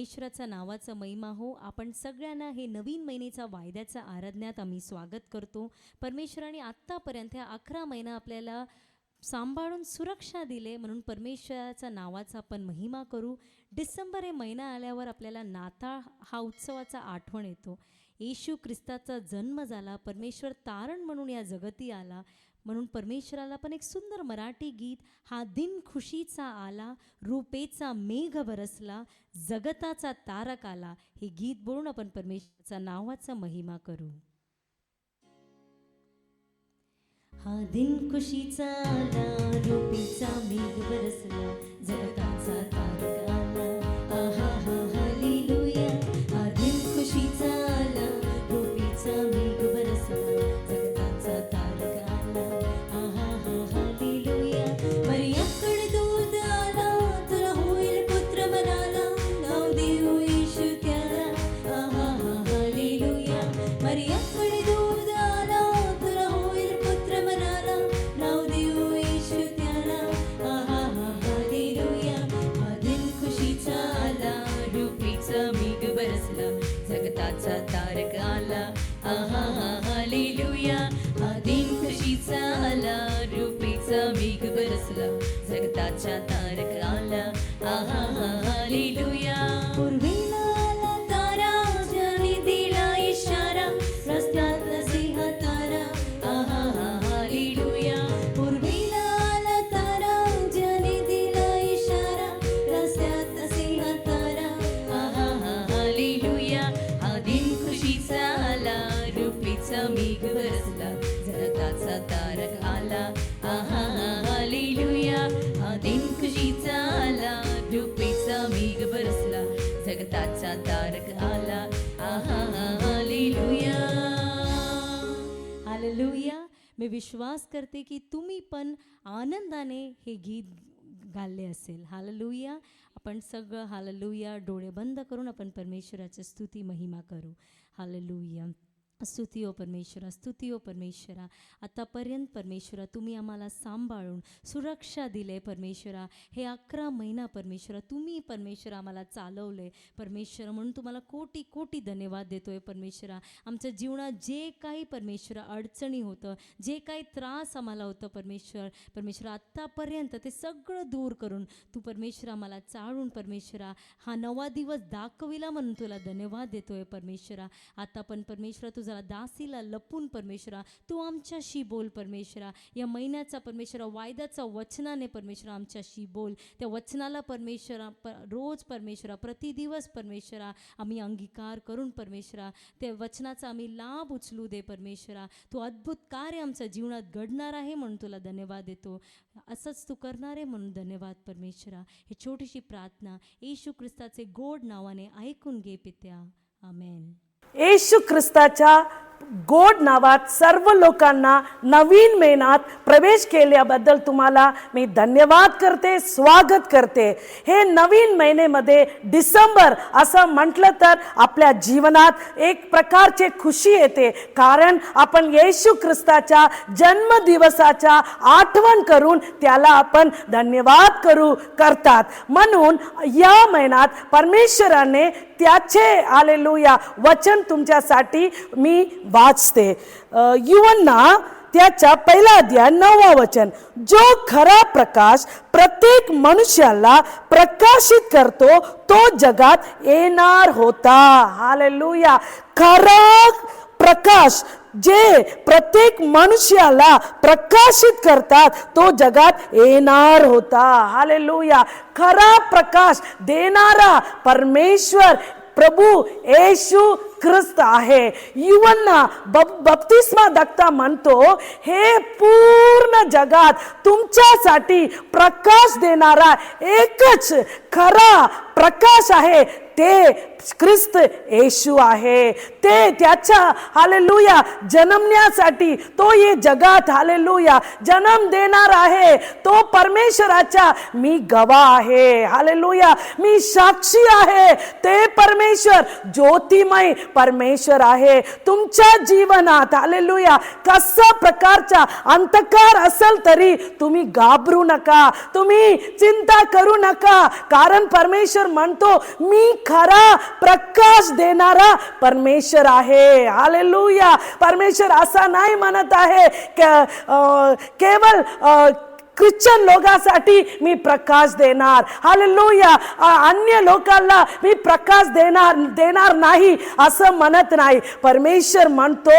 परमेश्वराचा नावाचा महिमा हो. आपण सगळ्यांना हे नवीन महिन्याचा वायद्याचा आराधण्यात आम्ही स्वागत करतो. परमेश्वराने आत्तापर्यंत ह्या अकरा महिना आपल्याला सांभाळून सुरक्षा दिले. म्हणून परमेश्वराचा नावाचा आपण महिमा करू. डिसेंबर हे महिना आल्यावर आपल्याला नाताळ हा उत्सवाचा आठवण येतो. येशू ख्रिस्ताचा जन्म झाला. परमेश्वर तारण म्हणून या जगती आला. म्हणून परमेश्वराला पण एक सुंदर मराठी गीत हा दिन खुशीचा आला रूपेचा मेघ बरसला जगताचा तारक आला हे गीत बोलून आपण परमेश्वराचा नावाचा महिमा करू. हा दिन खुशीचा आला रूपेचा मेघ बरसला जगताचा तारक आला. आहा देवाच्या तारक आला आहा हालेलुया. पूर्वीला आला तारा ज्याने दिला इशारा. रस्त्यात सिंह तारा. आहा हा हालेलुया. पूर्वीला आला तारा ज्याने दिला इशारा. रस्त्यात सिंह तारा. आहा हा हालेलुया. हा दिन खुशीचा आला. रूपीचा मेघ बरसला. जगताचा तारक आला. आहा जगताचा तारक आला. हालेलुया. हालेलुया. मी विश्वास करते की तुम्ही पण आनंदाने हे गीत गाल्ले असेल. हालेलुया. आपण सगळं हालेलुया. डोळे बंद करून आपण परमेश्वराची स्तुती महिमा करू. हालेलुया. स्तुती ओ परमेश्वरा स्तुती ओ परमेश्वरा. आतापर्यंत परमेश्वरा तुम्ही आम्हाला सांभाळून सुरक्षा दिले परमेश्वरा. हे अकरा महिना परमेश्वरा तुम्ही परमेश्वरा आम्हाला चालवले. परमेश्वरा म्हणून तुम्हाला कोटी कोटी धन्यवाद देतोय परमेश्वरा. आमच्या जीवनात जे काही परमेश्वरा अडचणी होतं जे काही त्रास आम्हाला होतं परमेश्वर परमेश्वरा आत्तापर्यंत ते सगळं दूर करून तू परमेश्वरा आम्हाला चाळून परमेश्वरा हा नवा दिवस दाखविला म्हणून तुला धन्यवाद देतोय परमेश्वरा. आता पण परमेश्वरा तुझा दासीला लपून परमेश्वरा तू आमच्याशी बोल परमेश्वरा. या महिन्याचा परमेश्वरा वायद्याचा वचनाने परमेश्वरा आमच्याशी बोल. त्या वचनाला परमेश्वरा प रोज परमेश्वरा प्रतिदिवस परमेश्वरा आम्ही अंगीकार करून परमेश्वरा त्या वचनाचा आम्ही लाभ उचलू दे परमेश्वरा. तू अद्भुत कार्य आमच्या जीवनात घडणार आहे म्हणून तुला धन्यवाद देतो. असंच तू करणार आहे म्हणून धन्यवाद परमेश्वरा. ही छोटीशी प्रार्थना येशू ख्रिस्ताचे गोड नावाने ऐकून घे पित्या. आमेन. येशू ख्रिस्ताच्या गोड नावात सर्व लोकांना नवीन महिन्यात प्रवेश केल्याबद्दल तुम्हाला मी धन्यवाद करते स्वागत करते. हे नवीन महिन्यामध्ये डिसेंबर असं म्हटलं तर आपल्या जीवनात एक प्रकारचे खुशी येते. कारण आपण येशू ख्रिस्ताच्या जन्मदिवसाच्या आठवण करून त्याला आपण धन्यवाद करू करतात. म्हणून या महिन्यात परमेश्वराने त्याचे आलेलुया वचन तुमच्यासाठी मी वाचते. युवना त्याच्या पहिला अध्याय नववा वचन. जो खरा प्रकाश प्रत्येक मनुष्याला प्रकाशित करतो तो जगात येणार होता. हालेलुया. खरा प्रकाश जे प्रत्येक मनुष्याला प्रकाशित करतात तो जगात येणार होता. हालेलुया खरा प्रकाश देणारा परमेश्वर प्रभू येशू ख्रिस्त आहे. युवना बप्तिस्मा दत्ता म्हणतो हे पूर्ण जगात तुमच्यासाठी प्रकाश देणारा एकच खरा प्रकाश आहे ते ख्रिस्त येशू आहे. ते त्याच्या हालेलुया जन्मण्यासाठी तो ये जगात हालेलुया जन्म देणार आहे. तो परमेश्वराचा मी गवा आहे. हालेलुया मी साक्षी आहे. ते परमेश्वर ज्योतिमय परमेश्वर आहे. तुमच्या जीवनात हालेलुया कसा प्रकारचा अंधकार असेल तरी तुम्ही घाबरू नका. तुम्ही चिंता करू नका. कारण परमेश्वर म्हणतो मी खरा प्रकाश देणारा परमेश्वर आहे. हालेलुया परमेश्वर असा नाही म्हणत आहे केवळ ख्रिश्चन लोकांसाठी मी प्रकाश देणार. हालेलुया अ- अन्य लोकांना मी प्रकाश देणार देणार नाही असं म्हणत नाही. परमेश्वर म्हणतो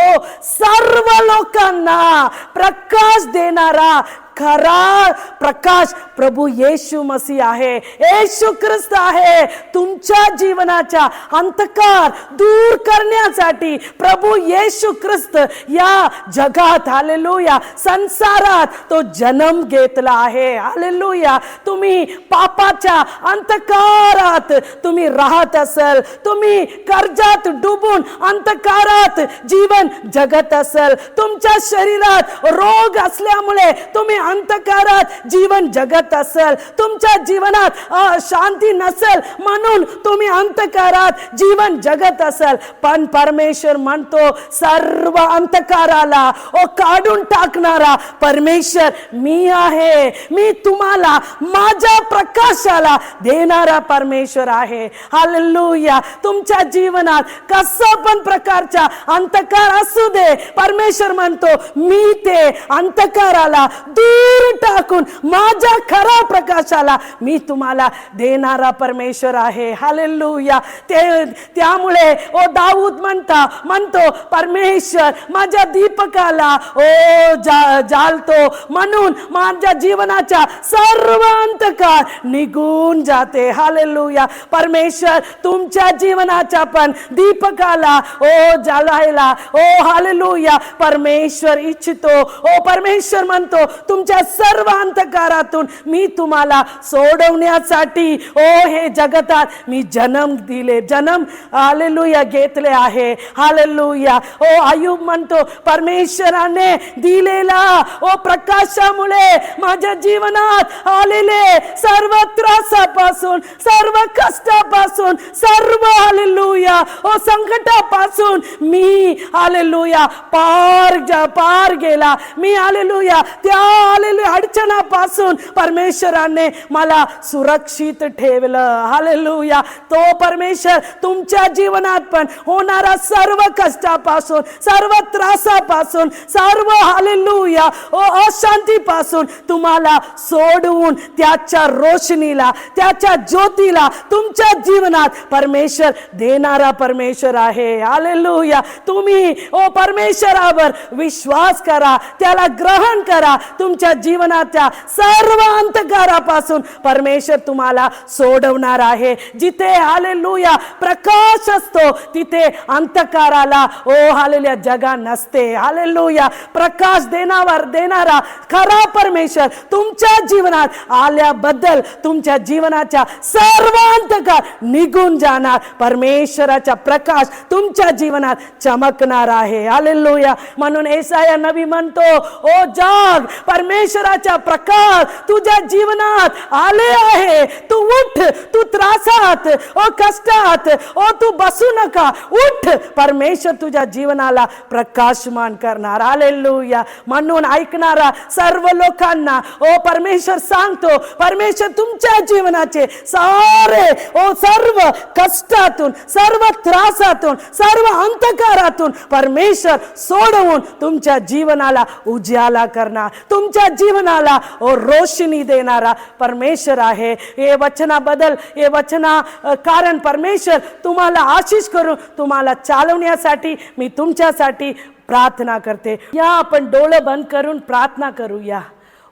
सर्व लोकांना प्रकाश देणारा खरा प्रकाश प्रभू येशू मसी आहे. येशू ख्रिस्त आहे. तुमच्या जीवनाच्या अंधकार दूर करण्यासाठी प्रभू येशू ख्रिस्त या जगात हालेलुया संसारात तो जन्म घेतला आहे. हालेलुया तुम्ही पापाच्या अंधकारात तुम्ही राहत असाल. तुम्ही कर्जात डुबून अंधकारात जीवन जगत असल. तुमच्या शरीरात रोग असल्यामुळे तुम्ही अंतकारात जीवन जगत असेल. तुमच्या जीवनात शांती नसेल म्हणून तुम्ही अंतकारात जीवन जगत असेल. पण परमेश्वर म्हणतो सर्व अंतकाराला ओ काढून टाकणारा परमेश्वर मी आहे. मी तुम्हाला माझ्या प्रकाशाला देणारा परमेश्वर आहे. हालेलुया. तुमच्या जीवनात कसं पण प्रकारचा अंतकार असू दे परमेश्वर म्हणतो मी ते अंतकाराला दूर टाकून माझ्या खरा प्रकाशाला मी तुम्हाला देणारा परमेश्वर आहे. हालेलुया ते त्यामुळे ओ दाऊद म्हणता म्हणतो परमेश्वर माझ्या दीपकाला ओ जा जालतो म्हणून माझ्या जीवनाच्या सर्व अंधकार निघून जाते. हालेलुया परमेश्वर तुमच्या जीवनाच्या पण दीपकाला ओ जालायला ओ हालेलुया परमेश्वर इच्छितो. ओ परमेश्वर म्हणतो तुमच्या सर्व अंधकारातून मी तुम्हाला सोडवण्यासाठी, ओ हे जगतात, मी जन्म दिले, जन्म हालेलुया घेतले आहे हालेलुया ओ, आयुब म्हणतो, परमेश्वराने दिलेला, ओ, प्रकाशामुळे माझ्या जीवनात आलेले सर्व त्रासापासून, सर्व कष्टापासून, सर्व हालेलुया ओ, संकटापासून मी हालेलुया पार जा पार गेला, मी हालेलुया त्या हालेलुया अडचणापासून परमेश्वराने मला सुरक्षित ठेवलं. हालेलुया. तो परमेश्वर तुमच्या जीवनात पण होणारा सर्व कष्टापासून सर्व त्रासापासून सर्व हालेलुया ओ अशांतीपासून तुम्हाला सोडवून त्याच्या रोशनीला त्याच्या ज्योतीला तुमच्या जीवनात परमेश्वर देणारा परमेश्वर आहे. हालेलुया. तुम्ही ओ परमेश्वरावर विश्वास करा त्याला ग्रहण करा तुमच्या जीवनाच्या सर्व अंधकारापासून परमेश्वर तुम्हाला सोडवणार आहे. जिथे हालेलुया प्रकाश असतो तिथे अंधकाराला ओ हालेलुया जगा नसते. हालेलुया प्रकाश देणावर देणारा खरा परमेश्वर तुमच्या जीवनात आल्याबद्दल तुमच्या जीवनाच्या सर्व अंधकार निघून जाणार. परमेश्वराचा प्रकाश तुमच्या जीवनात चमकणार आहे. हालेलुया म्हणून एसाया नबी म्हणतो ओ जाग परमेश्वराचा प्रकाश तुझ्या जीवनात आले आहे. तू उठ तू त्रासात ओ कष्टात ओ तू बसू नका. उठ परमेश्वर तुझ्या जीवनाला प्रकाशमान करणार. हालेलुया म्हणून ऐकणारा सर्व लोकांना ओ परमेश्वर सांगतो परमेश्वर तुमच्या जीवनाचे सारे ओ सर्व कष्टातून सर्व त्रासातून सर्व अंधकारातून परमेश्वर सोडवून तुमच्या जीवनाला उज्याला करणार. तुमच्या जीवनाला ओ रोशनी देणारा परमेश्वर आहे हे वचनाबद्दल हे वचना कारण परमेश्वर तुम्हाला आशिष करून तुम्हाला चालवण्यासाठी मी तुमच्यासाठी प्रार्थना करते या आपण डोळं बंद करून प्रार्थना करूया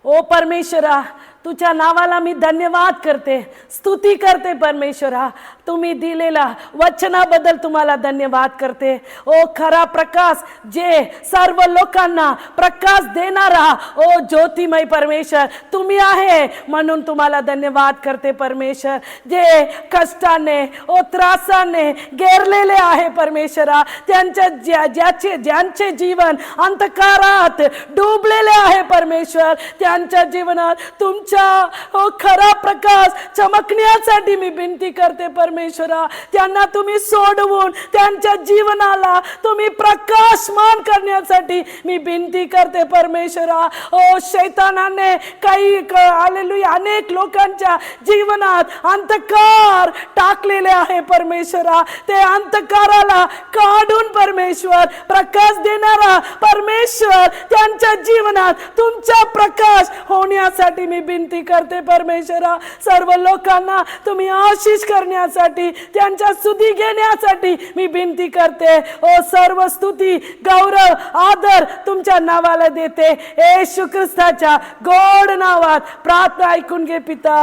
ओ परमेश्वरा तुझ्या नावाला मी धन्यवाद करते स्तुती करते परमेश्वरा. तुम्ही दिलेला वचनाबद्दल तुम्हाला धन्यवाद करते. ओ खरा प्रकाश जे सर्व लोकांना प्रकाश देणारा ओ ज्योतिमय परमेश्वर तुम्ही आहे म्हणून तुम्हाला धन्यवाद करते परमेश्वर. जे कष्टाने ओ त्रासाने गेरलेले आहे परमेश्वरा त्यांच्या ज्या ज्याचे ज्यांचे जीवन अंधकारात डुबलेले आहे परमेश्वर त्यांच्या जीवनात तुमच्या ओ हो, खरा प्रकाश चमकण्यासाठी मी विनंती करते परमेश्वरा. त्यांना तुम्ही सोडवून त्यांच्या जीवनाला तुम्ही प्रकाशमान करण्यासाठी मी विनंती करते परमेश्वरा. ओ शैतानाने काही आलेली अनेक लोकांच्या जीवनात अंधकार टाकलेले आहे परमेश्वरा. ते अंधकाराला काढून परमेश्वर प्रकाश देणारा परमेश्वर त्यांच्या जीवनात तुमचा प्रकाश होण्यासाठी मी विनंती करते परमेश्वरा सर्व लोकांना तुम्ही आशिष करण्यासाठी त्यांच्या सुधी घेण्यासाठी मी विनंती करते. ओ सर्व स्तुती गौरव आदर तुमच्या नावाला देते. ए ख्रिस्ताच्या गोड नावात प्रार्थना ऐकून घे पिता.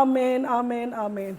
आमेन आमेन आमेन.